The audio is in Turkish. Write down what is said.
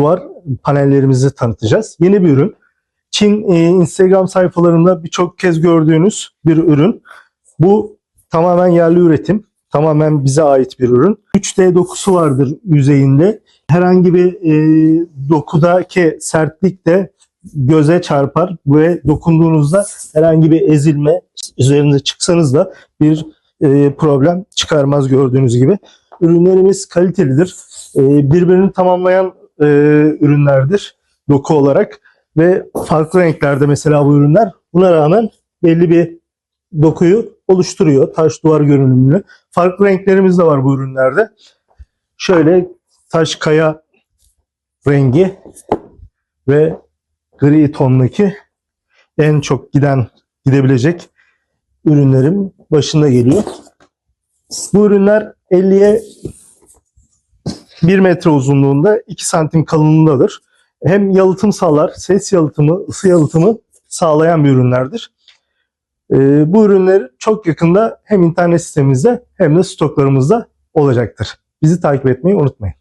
duvar panellerimizi tanıtacağız. Yeni bir ürün. Çin e, Instagram sayfalarında birçok kez gördüğünüz bir ürün. Bu tamamen yerli üretim. Tamamen bize ait bir ürün. 3D dokusu vardır yüzeyinde. Herhangi bir e, dokudaki sertlik de göze çarpar ve dokunduğunuzda herhangi bir ezilme üzerinize çıksanız da bir e, problem çıkarmaz gördüğünüz gibi. Ürünlerimiz kalitelidir. E, birbirini tamamlayan e, ürünlerdir doku olarak ve farklı renklerde mesela bu ürünler. Buna rağmen belli bir dokuyu oluşturuyor. Taş duvar görünümlü. Farklı renklerimiz de var bu ürünlerde. Şöyle taş kaya rengi ve gri tondaki en çok giden gidebilecek ürünlerin başında geliyor. Bu ürünler 50'ye 1 metre uzunluğunda 2 santim kalınlığındadır. Hem yalıtım sağlar, ses yalıtımı, ısı yalıtımı sağlayan bir ürünlerdir. Ee, bu ürünler çok yakında hem internet sitemizde hem de stoklarımızda olacaktır. Bizi takip etmeyi unutmayın.